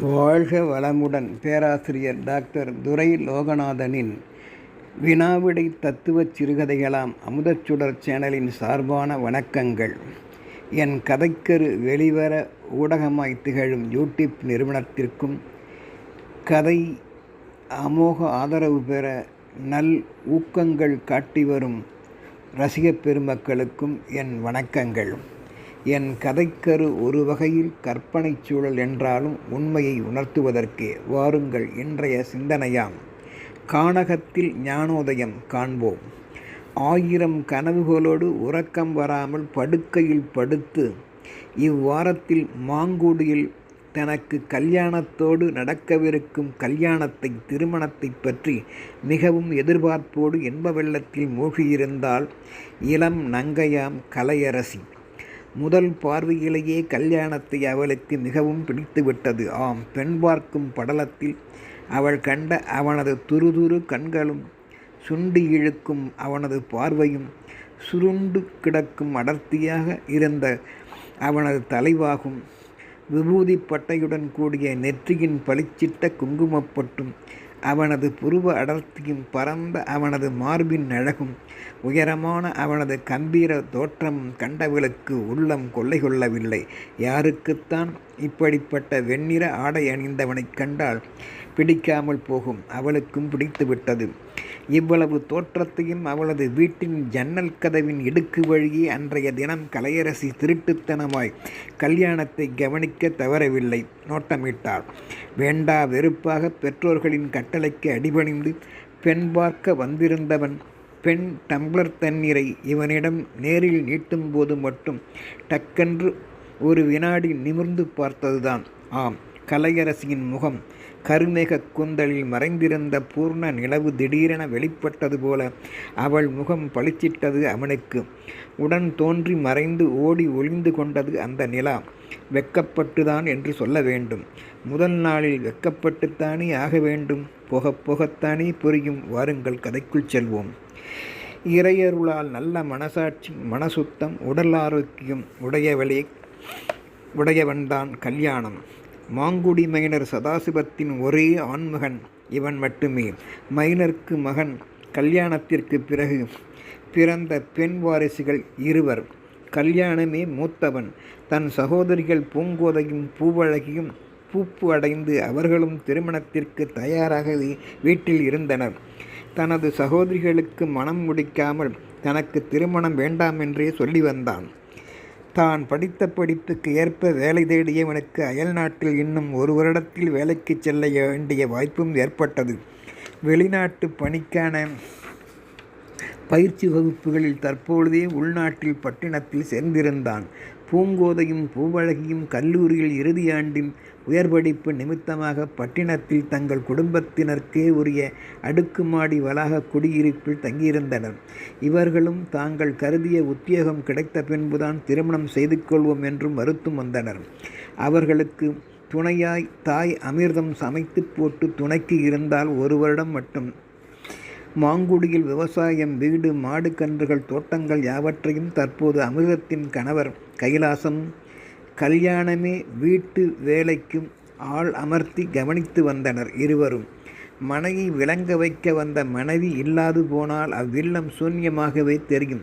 வாழ்க வளமுடன் பேராசிரியர் டாக்டர் துரை லோகநாதனின் வினாவிடை தத்துவச் சிறுகதைகளாம் அமுதச்சுடர் சேனலின் சார்பான வணக்கங்கள். என் கதைக்கரு வெளிவர ஊடகமாய் திகழும் யூடியூப் நிறுவனத்திற்கும் கதை அமோக ஆதரவு பெற நல் ஊக்கங்கள் காட்டி வரும் ரசிகப் பெருமக்களுக்கும் என் வணக்கங்கள். என் கதைக்கரு ஒரு வகையில் கற்பனைச் சூழல் என்றாலும் உண்மையை உணர்த்துவதற்கே வாருங்கள் இன்றைய சிந்தனையாம். கானகத்தில் ஞானோதயம் காண்போம். ஆயிரம் கனவுகளோடு உறக்கம் வராமல் படுக்கையில் படுத்து இவ்வாரத்தில் மாங்குடியில் தனக்கு கல்யாணத்தோடு நடக்கவிருக்கும் கல்யாணத்தை திருமணத்தை பற்றி மிகவும் எதிர்பார்ப்போடு இன்ப வெள்ளத்தில் மூழ்கியிருந்தால் இளம் நங்கையாம் கலையரசி. முதல் பார்வையிலேயே கல்யாணத்தை அவளுக்கு மிகவும் பிடித்துவிட்டது. ஆம் பெண் பார்க்கும் படலத்தில் அவள் கண்ட அவனது துருதுரு கண்களும் சுண்டி இழுக்கும் அவனது பார்வையும் சுருண்டு கிடக்கும் அடர்த்தியாக இருந்த அவனது தலைவாகும் விபூதி பட்டையுடன் கூடிய நெற்றியின் பளிச்சிட்ட குங்குமப்பட்டும் அவனது புருவ அடர்த்தியும் பரந்த அவனது மார்பின் அழகும் உயரமான அவனது கம்பீர தோற்றமும் கண்டவளுக்கு உள்ளம் கொள்ளை கொள்ளவில்லை யாருக்குத்தான் இப்படிப்பட்ட வெண்ணிற ஆடை அணிந்தவனைக் கண்டால் பிடிக்காமல் போகும். அவளுக்கும் பிடித்துவிட்டது. இவ்வளவு தோற்றத்தையும் அவளது வீட்டின் ஜன்னல் கதவின் இடுக்கு வழியே அன்றைய தினம் கலையரசி திருட்டுத்தனமாய் கல்யாணத்தை கவனிக்க தவறவில்லை. நோட்டமிட்டாள். வேண்டா வெறுப்பாக பெற்றோர்களின் கட்டளைக்கு அடிபணிந்து பெண் பார்க்க வந்திருந்தவன் பெண் டம்ளர் தண்ணீரை இவனிடம் நேரில் நீட்டும்போது மட்டும் டக்கென்று ஒரு வினாடி நிமிர்ந்து பார்த்ததுதான். ஆம் கலையரசியின் முகம் கருமேக கூந்தலில் மறைந்திருந்த பூர்ண நிலவு திடீரென வெளிப்பட்டது போல அவள் முகம் பளிச்சிட்டது அவனுக்கு. உடன் தோன்றி மறைந்து ஓடி ஒளிந்து கொண்டது அந்த நிலா. வெக்கப்பட்டுதான் என்று சொல்ல வேண்டும். முதல் நாளில் வெக்கப்பட்டுத்தானே ஆக வேண்டும். போக போகத்தானே புரியும். வாருங்கள் கதைக்குள் செல்வோம். இறையருளால் நல்ல மனசாட்சி மனசுத்தம் உடல் ஆரோக்கியம் உடையவளே உடையவன்தான் கல்யாணம். மாங்குடி மைனர் சதாசிவத்தின் ஒரே ஆண்மகன் இவன் மட்டுமே. மைனருக்கு மகன் கல்யாணத்திற்கு பிறகு பிறந்த பெண் வாரிசுகள் இருவர். கல்யாணமே மூத்தவன். தன் சகோதரிகள் பூங்கோதையும் பூவழகியும் பூப்பு அடைந்து அவர்களும் திருமணத்திற்கு தயாராக வீட்டில் இருந்தனர். தனது சகோதரிகளுக்கு மனம் முடிக்காமல் தனக்கு திருமணம் வேண்டாம் என்றே சொல்லி வந்தான். தான் படித்த படிப்புக்கு ஏற்ப வேலை தேடியவனுக்கு அயல் நாட்டில் இன்னும் ஒரு வருடத்தில் வேலைக்கு செல்ல வேண்டிய வாய்ப்பும் ஏற்பட்டது. வெளிநாட்டு பணிக்கான பயிற்சி வகுப்புகளில் தற்பொழுதே உள்நாட்டில் பட்டினத்தில் சேர்ந்திருந்தான். பூங்கோதையும் பூவழகியும் கல்லூரியில் இறுதியாண்டின் உயர்படிப்பு நிமித்தமாக பட்டினத்தில் தங்கள் குடும்பத்தினருக்கே உரிய அடுக்குமாடி வளாக குடியிருப்பில் தங்கியிருந்தனர். இவர்களும் தாங்கள் கருதிய உத்தியோகம் கிடைத்த பின்புதான் திருமணம் செய்து கொள்வோம் என்றும் மறுத்தும் வந்தனர். அவர்களுக்கு துணையாய் தாய் அமிர்தம் சமைத்து போட்டு துணைக்கு இருந்தால் ஒரு வருடம் மட்டும் மாங்குடியில் விவசாயம் வீடு மாடு கன்றுகள் தோட்டங்கள் யாவற்றையும் தற்போது அமிர்தத்தின் கணவர் கைலாசம் கல்யாணமே வீட்டு வேலைக்கும் ஆள் அமர்த்தி கவனித்து வந்தனர் இருவரும். மனைவி விளங்க வைக்க வந்த மனைவி இல்லாது போனால் அவ்வில்லம் சூன்யமாகவே தெரியும்.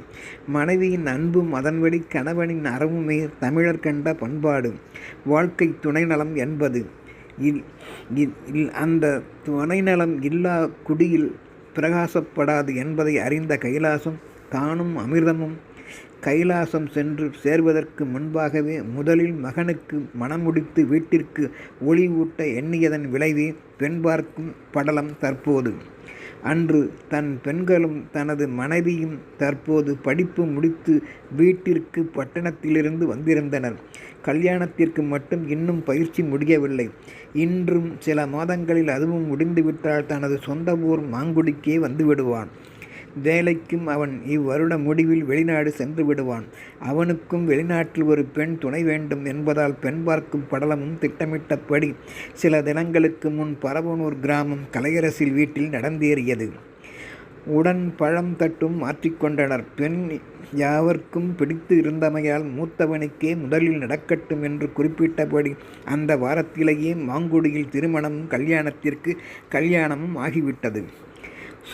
மனைவியின் அன்பும் அதன்படி கணவனின் அறவுமே தமிழர் கண்ட பண்பாடு. வாழ்க்கை துணைநலம் என்பது இல் அந்த துணைநலம் இல்லா குடியில் பிரகாசப்படாது என்பதை அறிந்த கைலாசம் தானும் அமிர்தமும். கைலாசம் சென்று சேர்வதற்கு முன்பாகவே முதலில் மகனுக்கு மணமுடித்து வீட்டிற்கு ஒளி ஊட்ட எண்ணியதன் விளைவே பெண் பார்க்கும் படலம் தற்போது. அன்று தன் பெண்களும் தனது மனைவியும் தற்போது படிப்பு முடித்து வீட்டிற்கு பட்டணத்திலிருந்து வந்திருந்தனர். கல்யாணத்திற்கு மட்டும் இன்னும் பயிற்சி முடியவில்லை. இன்றும் சில மாதங்களில் அதுவும் முடிந்துவிட்டால் தனது சொந்த ஊர் மாங்குடிக்கே வந்துவிடுவான். வேலைக்கும் அவன் இவ்வருட முடிவில் வெளிநாடு சென்று விடுவான் அவனுக்கும் வெளிநாட்டில் ஒரு பெண் துணை வேண்டும் என்பதால் பெண் பார்க்கும் படலமும் திட்டமிட்டபடி சில தினங்களுக்கு முன் பரவனூர் கிராமம் கலையரசில் வீட்டில் நடந்தேறியது உடன் பழம் தட்டும் மாற்றிக்கொண்டனர். பெண் யாவர்க்கும் பிடித்து இருந்தமையால் மூத்தவனுக்கே முதலில் நடக்கட்டும் என்று குறிப்பிட்டபடி அந்த வாரத்திலேயே மாங்குடியில் திருமணமும் கல்யாணத்திற்கு கல்யாணமும் ஆகிவிட்டது.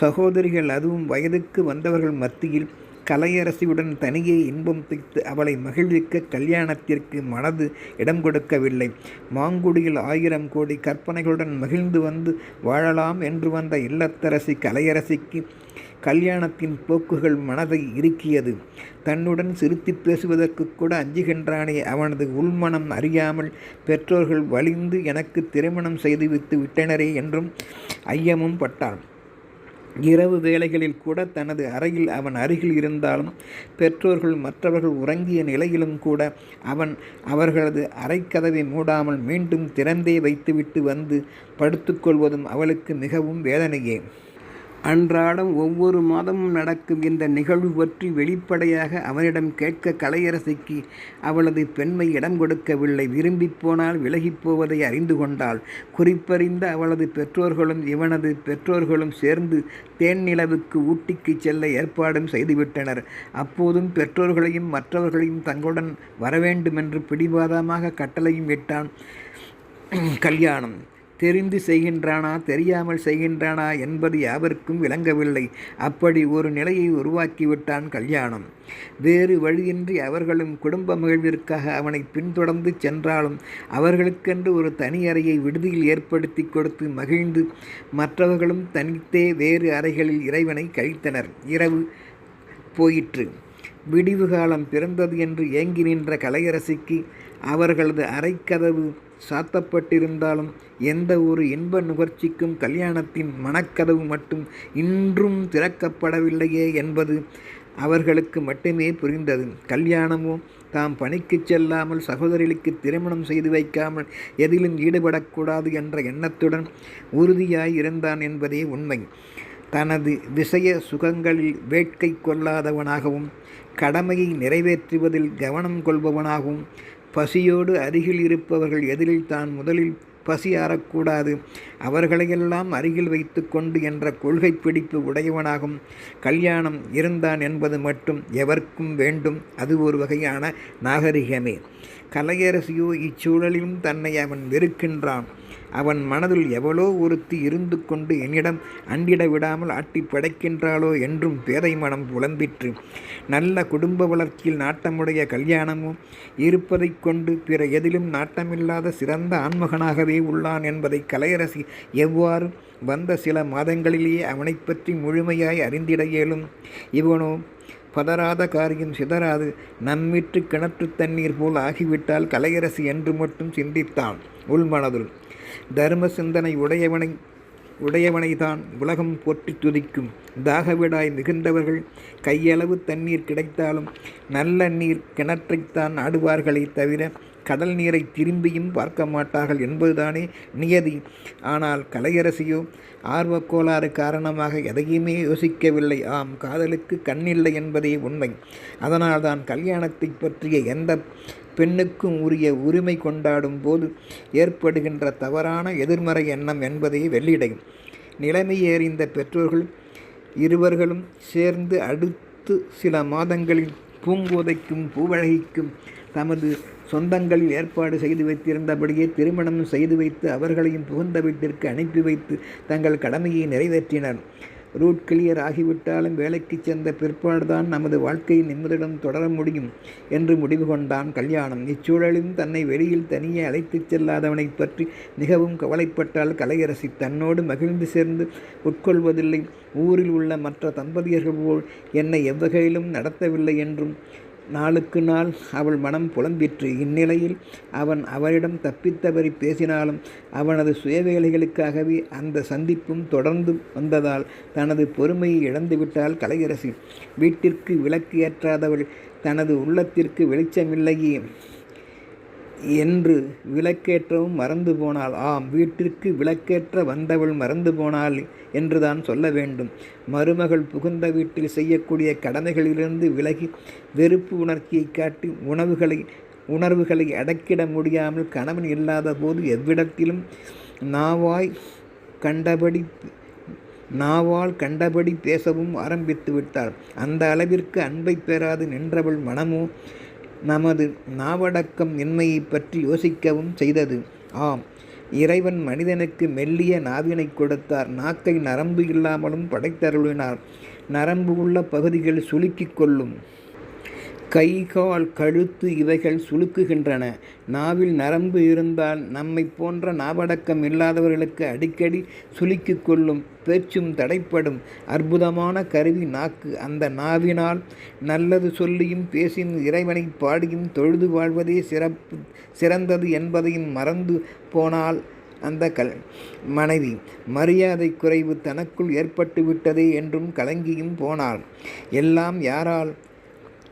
சகோதரிகள் அதுவும் வயதுக்கு வந்தவர்கள் மத்தியில் கலையரசியுடன் தனியே இன்பம் தைத்து அவளை மகிழ்விக்க கல்யாணத்திற்கு மனது இடம் கொடுக்கவில்லை. மாங்குடியில் ஆயிரம் கோடி கற்பனைகளுடன் மகிழ்ந்து வந்து வாழலாம் என்று வந்த இல்லத்தரசி கலையரசிக்கு கல்யாணத்தின் போக்குகள் மனதை இறுக்கியது. தன்னுடன் சிரித்து பேசுவதற்கு கூட அஞ்சுகின்றானே அவனது உள்மனம் அறியாமல் பெற்றோர்கள் வலிந்து எனக்கு திருமணம் செய்துவிட்டு விட்டனரே என்றும் ஐயமும் பட்டான் இரவு வேளைகளில் கூட தனது அறையில் அவன் அருகில் இருந்தாலும் பெற்றோர்கள் மற்றவர்கள் உறங்கிய நிலையிலும் கூட அவன் அவர்களது அறைக்கதவை மூடாமல் மீண்டும் திறந்தே வைத்துவிட்டு வந்து படுத்துக்கொள்வதும் அவளுக்கு மிகவும் வேதனையே. அன்றாடம் ஒவ்வொரு மாதமும் நடக்கும் இந்த நிகழ்வு பற்றி வெளிப்படையாக அவனிடம் கேட்க கலையரசிக்கு அவளது பெண்மை இடம் கொடுக்கவில்லை. விரும்பி போனால் விலகிப் போவதை அறிந்து கொண்டாள். குறிப்பறிந்த அவளது பெற்றோர்களும் இவனது பெற்றோர்களும் சேர்ந்து தேன்நிலவுக்கு ஊட்டிக்குச் செல்ல ஏற்பாடும் செய்துவிட்டனர். அப்போதும் பெற்றோர்களையும் மற்றவர்களையும் தங்களுடன் வரவேண்டுமென்று பிடிவாதமாக கட்டளையும் விட்டான் கல்யாணம். தெரிந்து செய்கின்றானா தெரியாமல் செய்கின்றானா என்பது யாவருக்கும் விளங்கவில்லை. அப்படி ஒரு நிலையை உருவாக்கிவிட்டான் கல்யாணம். வேறு வழியின்றி அவர்களும் குடும்ப மகிழ்விற்காக அவனை பின்தொடர்ந்து சென்றாலும் அவர்களுக்கென்று ஒரு தனி அறையை விடுதியில் ஏற்படுத்திக் கொடுத்து மகிழ்ந்து மற்றவர்களும் தனித்தே வேறு அறைகளில் இறைவனை கழித்தனர். இரவு போயிற்று. விடிவு காலம் பிறந்தது என்று ஏங்கி நின்ற கலையரசிக்கு அவர்களது அறைக்கதவு சாத்தப்பட்டிருந்தாலும் எந்த ஒரு இன்ப நுகர்ச்சிக்கும் கல்யாணத்தின் மணக்கதவு மட்டும் இன்றும் திறக்கப்படவில்லையே என்பது அவர்களுக்கு மட்டுமே புரிந்தது. கல்யாணமோ தாம் பணிக்குச் செல்லாமல் சகோதரிகளுக்கு திருமணம் செய்து வைக்காமல் எதிலும் ஈடுபடக்கூடாது என்ற எண்ணத்துடன் உறுதியாய் இருந்தான் என்பதே உண்மை. தனது விஷய சுகங்களில் வேட்கை கொள்ளாதவனாகவும் கடமையை நிறைவேற்றுவதில் கவனம் கொள்பவனாகவும் பசியோடு அருகில் இருப்பவர்கள் எதிரில் தான் முதலில் பசி ஆறக்கூடாது அவர்களையெல்லாம் அருகில் வைத்து கொண்டு என்ற கொள்கை பிடிப்பு உடையவனாகும் கல்யாணம் இருந்தான் என்பது மட்டும் எவர்க்கும் வேண்டும். அது ஒரு வகையான நாகரிகமே. கலையரசியோ இச்சூழலிலும் தன்னை அவன் வெறுக்கின்றான். அவன் மனதில் எவளோ ஒருத்தி இருந்து கொண்டு என்னிடம் அண்டிட விடாமல் ஆட்டி படைக்கின்றாளோ என்றும் பேதை மனம் புலம்பிற்று. நல்ல குடும்ப வளர்ச்சியில் நாட்டமுடைய கல்யாணமும் இருப்பதைக் கொண்டு பிற எதிலும் நாட்டமில்லாத சிறந்த ஆண்மகனாகவே உள்ளான் என்பதை கலையரசி எவ்வாறு வந்த சில மாதங்களிலேயே அவனைப் பற்றி முழுமையாய் அறிந்திட இயலும்? இவனோ பதறாத காரியம் சிதறாது நம்மிற்று கிணற்றுத் தண்ணீர் போல் ஆகிவிட்டால் கலையரசி என்று மட்டும் சிந்தித்தான் உள்மனதுள். தர்ம சிந்தனை உடையவனை உடையவனைத்தான் உலகம் போற்றி துதிக்கும். தாகவிடாய் மிகுந்தவர்கள் கையளவு தண்ணீர் கிடைத்தாலும் நல்ல நீர் கிணற்றைத்தான் ஆடுவார்களே தவிர கடல் நீரைத் திரும்பியும் பார்க்க மாட்டார்கள் என்பதுதானே நியதி. ஆனால் கலையரசியோ ஆர்வக்கோளாறு காரணமாக எதையுமே யோசிக்கவில்லை. ஆம் காதலுக்குக் கண்ணில்லை என்பதே உண்மை. அதனால்தான் கல்யாணத்தைப் பற்றிய எந்த பெண்ணுக்கும் உரிய உரிமை கொண்டாடும் போது ஏற்படுகின்ற தவறான எதிர்மறை எண்ணம் என்பதே வெள்ளிடையும் நிலைமையறிந்த பெற்றோர்கள் இருவர்களும் சேர்ந்து அடுத்து சில மாதங்களில் பூங்கோதைக்கும் பூவழகிக்கும் தமது சொந்தங்களில் ஏற்பாடு செய்து வைத்திருந்தபடியே திருமணம் செய்து வைத்து அவர்களையும் புகுந்த வீட்டிற்கு அனுப்பி வைத்து தங்கள் கடமையை நிறைவேற்றினர். ரூட் கிளியர் ஆகிவிட்டாலும் வேலைக்குச் சேர்ந்த பிற்பாடுதான் நமது வாழ்க்கை நிம்மதியுடன் தொடர முடியும் என்று முடிவு கொண்டான் கல்யாணம். இச்சூழலில் தன்னை வெளியில் தனியே அழைத்துச் செல்லாதவனைப் பற்றி மிகவும் கவலைப்பட்டால் கலையரசி. தன்னோடு மகிழ்ந்து சேர்ந்து உட்கொள்வதில்லை ஊரில் உள்ள மற்ற தம்பதியர்கள் போல் என்னை எவ்வகையிலும் நடத்தவில்லை என்றும் நாளுக்கு நாள் அவள் மனம் புலம்பிற்று. இந்நிலையில் அவன் அவளிடம் தப்பித் பேசினாலும் அவனது சுயவேலைகளுக்காகவே அந்த சந்திப்பும் தொடர்ந்து வந்ததால் தனது பொறுமையை இழந்துவிட்டாள் கலையரசி. வீட்டிற்கு விளக்கு ஏற்றாதவள் தனது உள்ளத்திற்கு வெளிச்சமில்லையே என்று விளக்கேற்றவும் மறந்து போனாள். ஆம் வீட்டிற்கு விளக்கேற்ற வந்தவள் மறந்து போனாள் என்றுதான் சொல்ல வேண்டும். மருமகள் புகுந்த வீட்டில் செய்யக்கூடிய கடமைகளிலிருந்து விலகி வெறுப்பு உணர்ச்சியைக் காட்டி உணவுகளை உணர்வுகளை அடக்கிட முடியாமல் கணவன் இல்லாத போது எவ்விடத்திலும் நாவாய் கண்டபடி நாவால் கண்டபடி பேசவும் ஆரம்பித்து விட்டாள் அந்த அளவிற்கு அன்பை பெறாது நின்றவள் மனமோ நமது நாவடக்கம் இன்மையைப் பற்றி யோசிக்கவும் செய்தது. ஆம் இறைவன் மனிதனுக்கு மெல்லிய நாவினை கொடுத்தார். நாக்கை நரம்பு இல்லாமலும் படைத்தருளினார். நரம்பு உள்ள பகுதிகள் சுலுக்கிக் கொள்ளும். கை கால் கழுத்து இவைகள் சுளுக்குகின்றன. நாவில் நரம்பு இருந்தால் நம்மை போன்ற நாவடக்கம் இல்லாதவர்களுக்கு அடிக்கடி சுலுக்கிக் கொள்ளும் பேச்சும் தடைப்படும். அற்புதமான கருவி நாக்கு. அந்த நாவினால் நல்லது சொல்லியும் பேசியும் இறைவனை பாடியும் தொழுது வாழ்வதே சிறப்பு சிறந்தது என்பதையும் மறந்து போனால் அந்த கல் மனைவி மரியாதை குறைவு தனக்குள் ஏற்பட்டு விட்டதே என்றும் கலங்கியும் போனாள். எல்லாம் யாரால்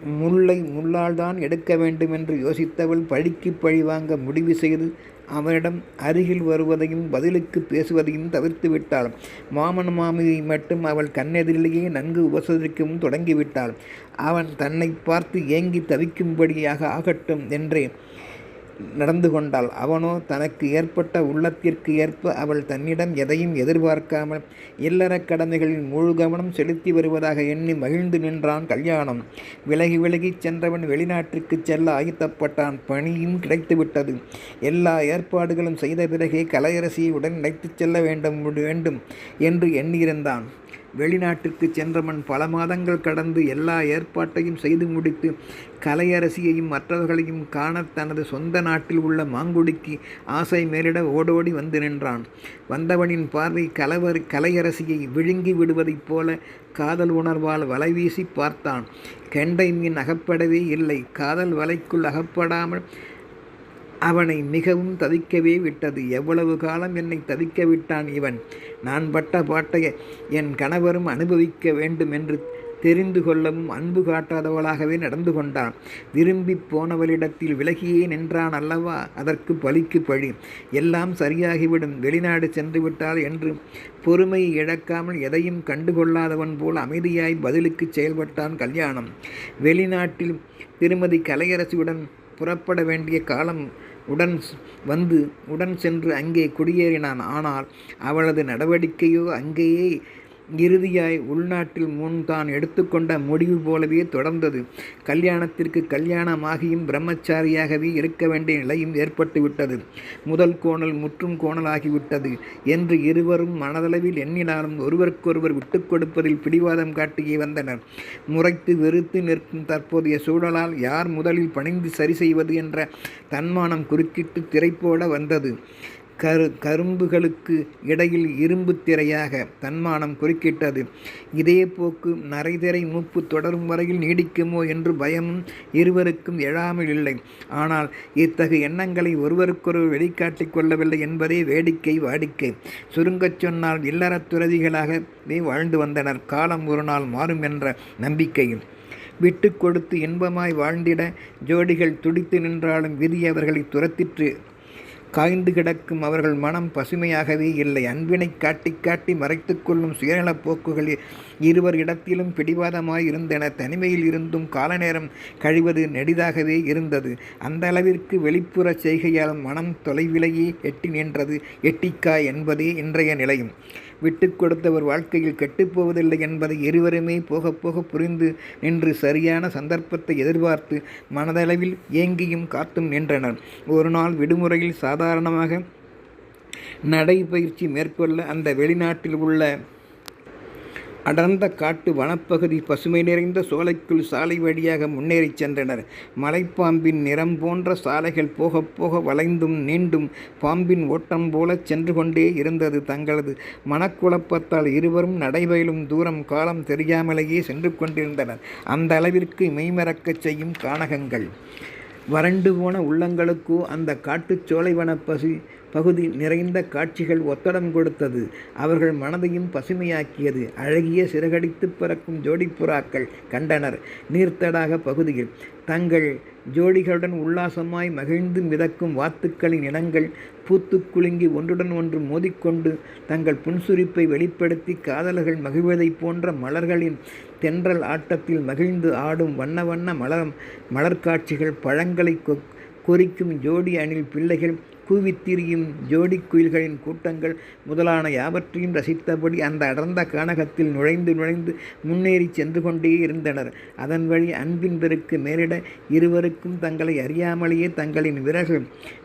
முல்லை முள்ளால் தான் எடுக்க வேண்டும் என்று யோசித்தவள் பழிக்கு பழி வாங்க முடிவு செய்து அவனிடம் அருகில் வருவதையும் பதிலுக்கு பேசுவதையும் தவிர்த்து விட்டாள். மாமன் மாமியை மட்டும் அவள் கண்ணெதிரிலேயே நன்கு உபசரிக்கவும் தொடங்கிவிட்டாள். அவன் தன்னை பார்த்து ஏங்கி தவிக்கும்படியாக ஆகட்டும் என்றே நடந்து கொண்டாள் அவனோ தனக்கு ஏற்பட்ட உள்ளத்திற்கு ஏற்ப அவள் தன்னிடம் எதையும் எதிர்பார்க்காமல் இல்லற கடமைகளில் முழு கவனம் செலுத்தி வருவதாக எண்ணி மகிழ்ந்து நின்றான் கல்யாணம். விலகி விலகிச் சென்றவன் வெளிநாட்டிற்கு செல்ல ஆயத்தப்பட்டான். பணியும் கிடைத்துவிட்டது. எல்லா ஏற்பாடுகளும் செய்த பிறகே கலையரசியை உடன் அழைத்துச் செல்ல வேண்டும் வேண்டும் என்று எண்ணியிருந்தான். வெளிநாட்டிற்கு சென்றவன் பல மாதங்கள் கடந்து எல்லா ஏற்பாட்டையும் செய்து முடித்து கலையரசியையும் மற்றவர்களையும் காண தனது சொந்த நாட்டில் உள்ள மாங்குடிக்கு ஆசை மேலிட ஓடோடி வந்து நின்றான். வந்தவனின் பார்வை கலவர் கலையரசியை விழுங்கி விடுவதைப் போல காதல் உணர்வால் வலை வீசி பார்த்தான். கெண்டை மீன் அகப்படவே இல்லை. காதல் வலைக்குள் அகப்படாமல் அவனை மிகவும் தவிக்கவே விட்டது. எவ்வளவு காலம் என்னை தவிக்க விட்டான் இவன்? நான் பட்ட பாட்டைய என் கணவரும் அனுபவிக்க வேண்டும் என்று தெரிந்து கொள்ளவும் அன்பு காட்டாதவளாகவே நடந்து கொண்டான். விரும்பி போனவளிடத்தில் விலகியே நின்றான் அல்லவா? அதற்கு பலிக்கு பழி. எல்லாம் சரியாகிவிடும். வெளிநாடு சென்று விட்டால் என்று பொறுமையை இழக்காமல் எதையும் கண்டுகொள்ளாதவன் போல் அமைதியாய் பதிலுக்கு செயல்பட்டான் கல்யாணம். வெளிநாட்டில் திருமதி கலையரசியுடன் புறப்பட வேண்டிய காலம் உடன் வந்து உடன் சென்று அங்கே குடியேறினான். ஆனால் அவளது நடவடிக்கையோ அங்கேயே இறுதியாய் உள்நாட்டில் முன் தான் எடுத்துக்கொண்ட முடிவு போலவே தொடர்ந்தது. கல்யாணத்திற்கு கல்யாணமாகியும் பிரம்மச்சாரியாகவே இருக்க வேண்டிய நிலையும் ஏற்பட்டுவிட்டது. முதல் கோணல் முற்றும் கோணலாகிவிட்டது. என்று இருவரும் மனதளவில் எண்ணினாலும் ஒருவருக்கொருவர் விட்டுக் கொடுப்பதில் பிடிவாதம் காட்டியே வந்தனர். முறைத்து வெறுத்து நிற்கும் தற்போதைய சூழலால் யார் முதலில் பணிந்து சரி செய்வது என்ற தன்மானம் குறுக்கிட்டு திரைப்போட வந்தது. கரு கரும்புகளுக்கு இடையில் இரும்பு திரையாக தன்மானம் குறுக்கிட்டது. இதே போக்கு நரைதிரை மூப்பு தொடரும் வரையில் நீடிக்குமோ என்று பயமும் இருவருக்கும் எழாமல் இல்லை. ஆனால் இத்தகைய எண்ணங்களை ஒருவருக்கொருவர் வெளிக்காட்டிக் கொள்ளவில்லை என்பதே வேடிக்கை வாடிக்கை. சுருங்கச் சொன்னால் இல்லறத் துறவிகளாகவே வாழ்ந்து வந்தனர். காலம் ஒரு நாள் மாறும் என்ற நம்பிக்கையில். விட்டு கொடுத்து இன்பமாய் வாழ்ந்திட ஜோடிகள் துடித்து நின்றாலும் விதி அவர்களை துரத்திற்று. காய்ந்து கிடக்கும் அவர்கள் மனம் பசுமையாகவே இல்லை. அன்பினை காட்டி காட்டி மறைத்து கொள்ளும் சுயநலப் போக்குகள் இருவர் இடத்திலும் பிடிவாதமாய் இருந்தன. தனிமையில் இருந்தும் காலநேரம் கழிவது நெடிதாகவே இருந்தது. அந்த அளவிற்கு வெளிப்புற செய்கையால் மனம் தொலைவிலேயே எட்டி நின்றது. எட்டிக்கா என்பதே இன்றைய நிலையும். விட்டு கொடுத்தவர் வாழ்க்கையில் கெட்டுப்போவதில்லை என்பதை இருவருமே போக போக புரிந்து நின்று சரியான சந்தர்ப்பத்தை எதிர்பார்த்து மனதளவில் ஏங்கியும் காத்தும் நின்றனர். ஒரு நாள் விடுமுறையில் சாதாரணமாக நடைபயிற்சி மேற்கொள்ள அந்த வெளிநாட்டில் உள்ள அடர்ந்த காட்டு வனப்பகுதி பசுமை நிறைந்த சோலைக்குள் சாலை வழியாக முன்னேறிச் சென்றனர். மலைப்பாம்பின் நிறம் போன்ற சாலைகள் போக போக வளைந்தும் நீண்டும் பாம்பின் ஓட்டம் போல சென்று கொண்டே இருந்தது தங்களது மனக்குழப்பத்தால் இருவரும் நடைபயிலும் தூரம் காலம் தெரியாமலேயே சென்று கொண்டிருந்தனர். அந்த அளவிற்கு மெய்மறக்கச் செய்யும் கானகங்கள். வறண்டு போன உள்ளங்களுக்கோ அந்த காட்டுச் சோலைவன பசி பகுதி நிறைந்த காட்சிகள் ஒத்தடம் கொடுத்தது. அவர்கள் மனதையும் பசுமையாக்கியது. அழகிய சிறகடித்து பறக்கும் ஜோடிப்புறாக்கள் கண்டனர். நீர்த்தடாக பகுதியில் தங்கள் ஜோடிகளுடன் உல்லாசமாய் மகிழ்ந்து மிதக்கும் வாத்துக்களின் இனங்கள் பூத்து குலுங்கி ஒன்றுடன் ஒன்று மோதிக்கொண்டு தங்கள் புன்சுரிப்பை வெளிப்படுத்தி காதலர்கள் மகிழ்வதைப் போன்ற மலர்களின் தென்றல் ஆட்டத்தில் மகிழ்ந்து ஆடும் வண்ண வண்ண மலர் மலர்காட்சிகள் பழங்களை கொ கொறிக்கும் ஜோடி அணில் பிள்ளைகள் கூவித்திரியும் ஜோடி குயில்களின் கூட்டங்கள் முதலான யாவற்றையும் ரசித்தபடி அந்த அடர்ந்த கானகத்தில் நுழைந்து நுழைந்து முன்னேறி சென்று கொண்டே இருந்தனர். அதன் வழி அன்பின் பெருக்கு மேலிட இருவருக்கும் தங்களை அறியாமலேயே தங்களின் விறகு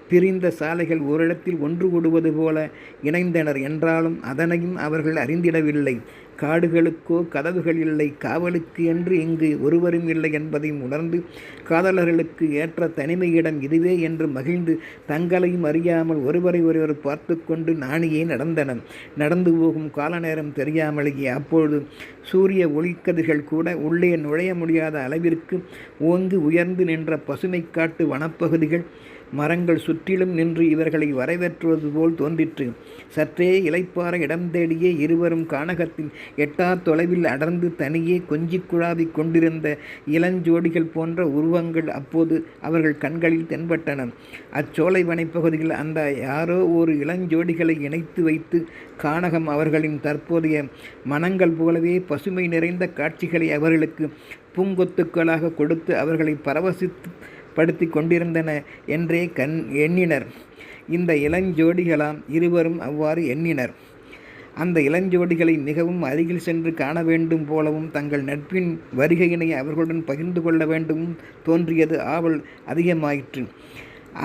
பிரிந்த சாலைகள் ஓரிடத்தில் ஒன்று கூடுவது போல இணைந்தனர் என்றாலும் அதனையும் அவர்கள் அறிந்திடவில்லை. காடுகளுக்கோ கதவுகள் இல்லை காவலுக்கு என்று இங்கு ஒருவரும் இல்லை என்பதையும் உணர்ந்து காதலர்களுக்கு ஏற்ற தனிமையிடம் இதுவே என்று மகிழ்ந்து தங்களையும் அறியாமல் ஒருவரை ஒருவர் பார்த்து கொண்டு நாணியே நடந்தன நடந்து போகும் கால நேரம் தெரியாமலேயே அப்பொழுது சூரிய ஒளிக்கதிர்கள் கூட உள்ளே நுழைய முடியாத அளவிற்கு ஓங்கி உயர்ந்து நின்ற பசுமை காட்டு வனப்பகுதிகள் மரங்கள் சுற்றிலும் நின்று இவர்களை வரவேற்றுவது போல் தோன்றிற்று. சற்றே இலைப்பார இடம் தேடியே இருவரும் கானகத்தின் எட்டாத் தொலைவில் அடர்ந்து தனியே கொஞ்சி குழாவிக் கொண்டிருந்த இளஞ்சோடிகள் போன்ற உருவங்கள் அப்போது அவர்கள் கண்களில் தென்பட்டன. அச்சோலை வனப்பகுதியில் அந்த யாரோ ஒரு இளஞ்சோடிகளை இணைத்து வைத்து கானகம் அவர்களின் தற்போதைய மனங்கள் போலவே பசுமை நிறைந்த காட்சிகளை அவர்களுக்கு பூங்கொத்துக்களாக கொடுத்து அவர்களை பரவசித்து படுத்திக் கொண்டிருந்தன என்றே கண் எண்ணினர். இந்த இளஞ்சோடிகளாம் இருவரும் அவ்வாறு எண்ணினர். அந்த இளஞ்சோடிகளை மிகவும் அருகில் சென்று காண வேண்டும் போலவும் தங்கள் நட்பின் வருகையினை அவர்களுடன் பகிர்ந்து கொள்ள வேண்டும் தோன்றியது ஆவல் அதிகமாயிற்று.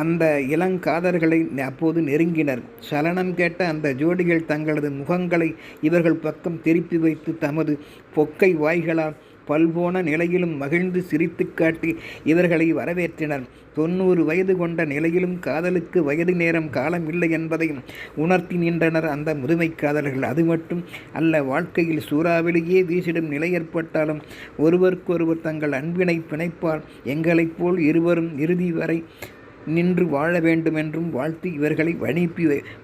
அந்த இளங்காதர்களை அப்போது நெருங்கினர். சலனம் கேட்ட அந்த ஜோடிகள் தங்களது முகங்களை இவர்கள் பக்கம் திருப்பி வைத்து தமது பொக்கை வாய்களால் பல்போன நிலையிலும் மகிழ்ந்து சிரித்து காட்டி இவர்களை வரவேற்றினர் தொண்ணூறு வயது கொண்ட நிலையிலும் காதலுக்கு வயது நேரம் காலம் இல்லை என்பதையும் உணர்த்தி நின்றனர் அந்த முதுமை காதலர்கள். அதுமட்டும் அல்ல வாழ்க்கையில் சூறாவளியே வீசிடும் நிலை ஏற்பட்டாலும் ஒருவருக்கொருவர் தங்கள் அன்பினை பிணைப்பால் எங்களைப் போல் இருவரும் இறுதி வரை நின்று வாழ வேண்டுமென்றும் வாழ்த்து இவர்களை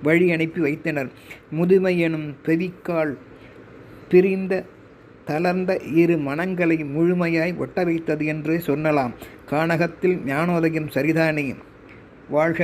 வழி அனுப்பி வைத்தனர். முதுமை எனும் பெவிக்கால் பிரிந்த தளர்ந்த இரு மனங்களை முழுமையாய் ஒட்ட வைத்தது என்று சொல்லலாம். கானகத்தில் ஞானோதயம் சரிதானே! வாழ்க